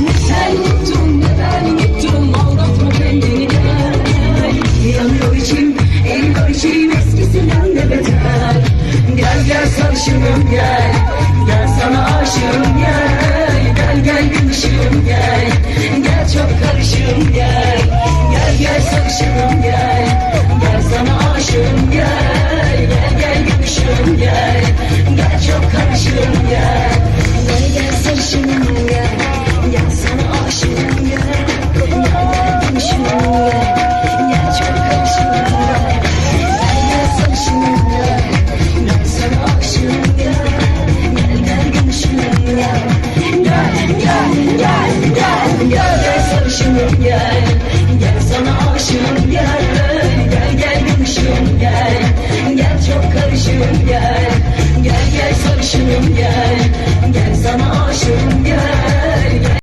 Ne ne ben yuttum Aldatma kendini. Gel Yanıyor içim eriyor içim Eskisinden de beter. Gel gel sarışınım gel. Gel sana aşığım gel. Gel gel gülüşüm gel. Gel çok yaşını gel